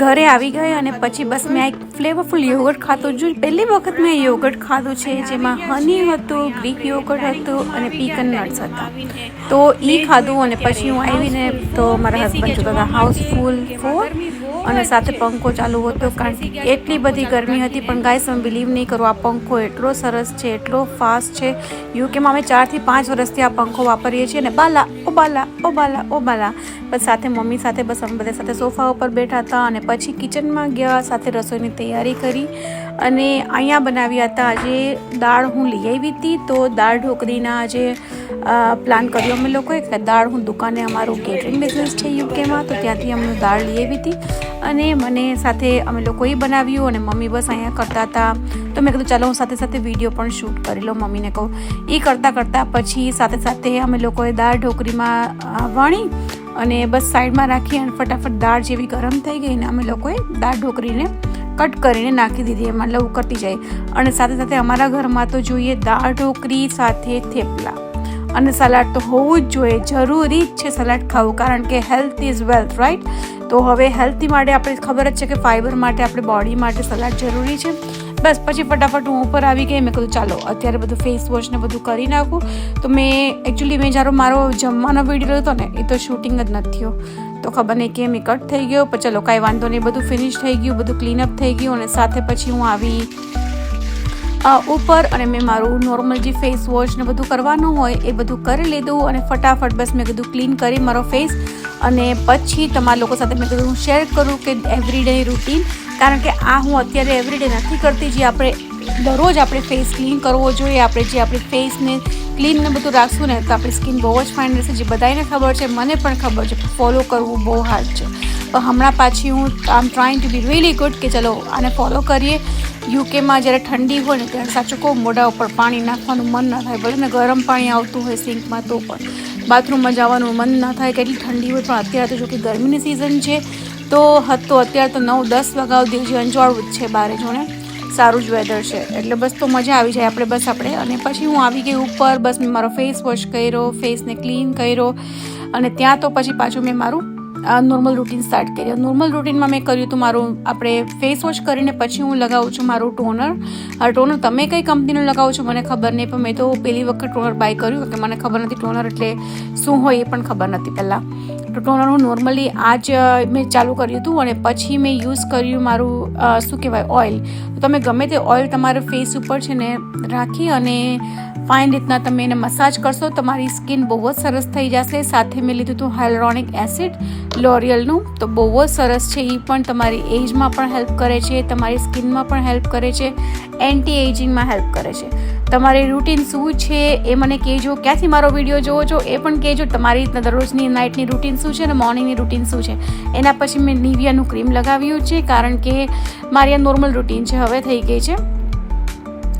ઘરે આવી ગઈ અને પછી બસ મેં એક ફ્લેવરફુલ યોગર્ટ ખાતું જો પહેલી વખત મેં યોગર્ટ ખાધું છે, જેમાં હની હતું ગ્રીક યોગર્ટ હતું અને પીકન નટ્સ હતા. તો એ ખાધું અને પછી હું આવીને તો મારા હસબન્ડ જોતા હતા હાઉસફુલ ફોર અને સાથે પંખો ચાલુ હતો, કારણ કે એટલી બધી ગરમી હતી. પણ ગાય તમે બિલીવ નહીં કરો, આ પંખો એટલો સરસ છે, એટલો ફાસ્ટ છે. યુકેમાં અમે ચારથી પાંચ વર્ષથી આ પંખો વાપરીએ છીએ અને બાલા, ઓ બાલા ઓ બાલા ઓ બાલા. બસ સાથે મમ્મી સાથે બસ અમે બધા સાથે સોફા ઉપર બેઠા હતા અને પછી કિચનમાં ગયા, સાથે રસોઈની તૈયારી કરી અને અહીંયા બનાવ્યા હતા. આજે દાળ હું લઈ આવી હતી તો દાળ ઢોકળીના આજે પ્લાન કર્યો અમે લોકોએ કે દાળ હું દુકાને અમારું કેટરિંગ બિઝનેસ છે યુકેમાં તો ત્યાંથી અમે દાળ લઈ આવી હતી અને મને સાથે અમે લોકોએ બનાવ્યું અને મમ્મી બસ અહીંયા કરતા હતા. તો મેં કીધું, ચાલો હું સાથે સાથે વીડિયો પણ શૂટ કરી લઉં મમ્મીને કહું. એ કરતાં કરતાં પછી સાથે સાથે અમે લોકોએ દાળ ઢોકળીમાં વાણી વણી અને બસ સાઈડમાં રાખી અને ફટાફટ દાળ જેવી ગરમ થઈ ગઈ ને અમે લોકોએ દાળ ઢોકળીને કટ કરીને નાખી દીધી. એમાં લવ કરતી જાય. અને સાથે સાથે અમારા ઘરમાં તો જોઈએ દાળ ઢોકરી સાથે થેપલા. અને સલાડ તો હોવું જ જોઈએ. જરૂરી જ છે સલાડ ખાવું, કારણ કે હેલ્થ ઇઝ વેલ્થ રાઈટ તો હવે હેલ્થી માટે આપણે ખબર જ છે કે ફાઈબર માટે, આપણે બોડી માટે સલાડ જરૂરી છે. બસ, પછી ફટાફટ હું ઉપર આવી ગઈ, મેં કીધું, ચાલો, અત્યારે બધું ફેસ વોશ ને બધું કરી નાખું. તો મેં એકચ્યુઅલી મેં જ્યારે મારો જમવાનો વીડિયો હતો ને, એ તો શૂટિંગ જ નથી થયો. તો ખબર નહીં કેમ, એ કટ થઈ ગયો. પણ ચલો, કાંઈ વાંધો નહીં, બધું ફિનિશ થઈ ગયું, બધું ક્લીનઅપ થઈ ગયું અને સાથે પછી હું આવી ઉપર અને મેં મારું નોર્મલ જે ફેસ વોશ ને બધું કરવાનું હોય, એ બધું કરી લીધું અને ફટાફટ બસ મેં કીધું ક્લીન કરી મારો ફેસ અને પછી તમારા લોકો સાથે મેં કીધું, હું શેર કરું કે એવરીડે રૂટીન કારણ કે આ હું અત્યારે એવરીડે નથી કરતી જે આપણે દરરોજ આપણે ફેસ ક્લીન કરવો જોઈએ, આપણે જે આપણી ફેસને ક્લીન ને બધું રાખશું ને તો આપણી સ્કિન બહુ જ ફાઇન રહેશે. જે બધાને ખબર છે, મને પણ ખબર છે ફોલો કરવું બહુ હાર્ડ છે. તો હમણાં પાછી હું આમ trying to be really good કે ચલો આને ફોલો કરીએ. યુકેમાં જ્યારે ઠંડી હોય ને ત્યારે સાચું કહું, મોઢા ઉપર પાણી નાખવાનું મન ના થાય. ભલે ને ગરમ પાણી આવતું હોય સિંકમાં તો પણ. બાથરૂમમાં જવાનું મન ના થાય કેટલી ઠંડી હોય, પણ અત્યારે તો જો કે ગરમીની સિઝન છે તો હતો અત્યારે તો નવ, દસ વાગ્યા સુધી અંજવાળું જ છે બારે જોને સારું જ વેધર છે. એટલે બસ તો મજા આવી જાય આપણે, બસ આપણે. અને પછી હું આવી ગઈ ઉપર, બસ મેં મારો ફેસ વોશ કર્યો ફેસને ક્લીન કર્યો. અને ત્યાં તો પછી પાછું મેં મારું નોર્મલ રૂટીન સ્ટાર્ટ કર્યું નોર્મલ રૂટીનમાં મેં કર્યું હતું મારું, આપણે ફેસ વોશ કરીને પછી હું લગાવું છું મારું ટોનર ટોનર તમે કઈ કંપનીનું લગાવો છો મને ખબર નહીં, પણ મેં તો પહેલી વખત ટોનર બાય કર્યું કે મને ખબર નથી ટોનર એટલે શું હોય એ પણ ખબર નથી પહેલાં. ટોનર હું નોર્મલી આ જ મેં ચાલુ કર્યું હતું અને પછી મેં યુઝ કર્યું મારું શું કહેવાય ઓઇલ તો તમે ગમે તે ઓઇલ તમારા ફેસ ઉપર છે ને રાખી અને ફાઇન રીતના તમે એને મસાજ કરશો, તમારી સ્કિન બહુ જ સરસ થઈ જશે. સાથે મેં લીધું હતું હાઇલોરોનિક એસિડ લોરિયલનું તો બહુ જ સરસ છે એ પણ તમારી એજમાં પણ હેલ્પ કરે છે, તમારી સ્કિનમાં પણ હેલ્પ કરે છે એન્ટી એજિંગમાં હેલ્પ કરે છે. તમારી રૂટીન શું છે એ મને કહેજો. ક્યાંથી મારો વીડિયો જોવો છો એ પણ કહેજો. તમારી દરરોજની નાઇટની રૂટીન શું છે અને મોર્નિંગની રૂટીન શું છે? એના પછી મેં નિવિયાનું ક્રીમ લગાવ્યું છે કારણ કે મારી આ નોર્મલ રૂટીન છે, હવે થઈ ગઈ છે.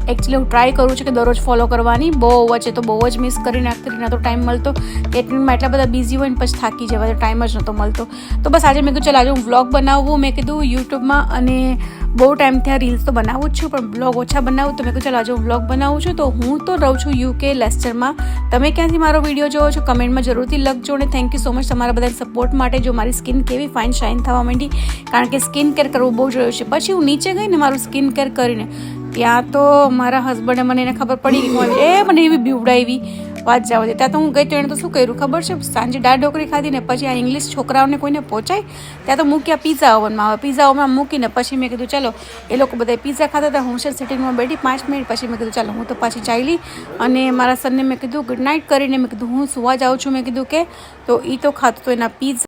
એકચ્યુઅલી હું ટ્રાય કરું છું કે દરરોજ ફોલો કરવાની. બહુ વચ્ચે તો બહુ જ મિસ કરી નાખતી, ના તો ટાઈમ મળતો. એટલીમાં એટલા બધા બિઝી હોય ને, પછી થાકી જવા તો ટાઈમ જ નહોતો મળતો. તો બસ આજે મેં કીધું, ચાલ, આજે હું વ્લોગ બનાવવું મેં કીધું યુટ્યુબમાં અને બહુ ટાઈમ ત્યાં રીલ્સ તો બનાવું જ છું, પણ બ્લોગ ઓછા બનાવું. તો મેં કીધું, ચાલ, આજે હું વ્લોગ બનાવું છું. તો હું તો રહું છું યુકે લેસ્ટરમાં તમે ક્યાંથી મારો વીડિયો જોવો છો? કમેન્ટમાં જરૂરથી લખજો અને થેન્ક યુ સો મચ તમારા બધા સપોર્ટ માટે, જો મારી સ્કિન કેવી ફાઇન શાઇન થવા માંડી. કારણ કે સ્કિન કેર કરવું બહુ જરૂરી છે. પછી હું નીચે ગઈને મારું સ્કિન કેર કરીને ત્યાં તો મારા હસબન્ડે મને એને ખબર પડી ગઈ એ મને એવી બીવડાવી, વાત જવા દે. ત્યાં તો હું ગઈ તો એણે તો શું કર્યું ખબર છે? સાંજે દાળ ઢોકળી ખાધી ને પછી આ ઇંગ્લિશ છોકરાઓને કોઈને પહોંચાય, ત્યાં તો મૂક્યા પીઝા ઓવનમાં આવે. પીઝા ઓવનમાં મૂકીને પછી મેં કીધું, ચાલો, એ લોકો બધા પીઝા ખાતા હતા, હું છે સિટિંગમાં બેઠી, પાંચ મિનિટ પછી મેં કીધું, ચાલો, હું તો પાછી ચાલી અને મારા સનને મેં કીધું ગુડ નાઇટ કરીને મેં કીધું, હું સુવા જાઉં છું. મેં કીધું કે, તો એ તો ખાતું, તો એના પીઝા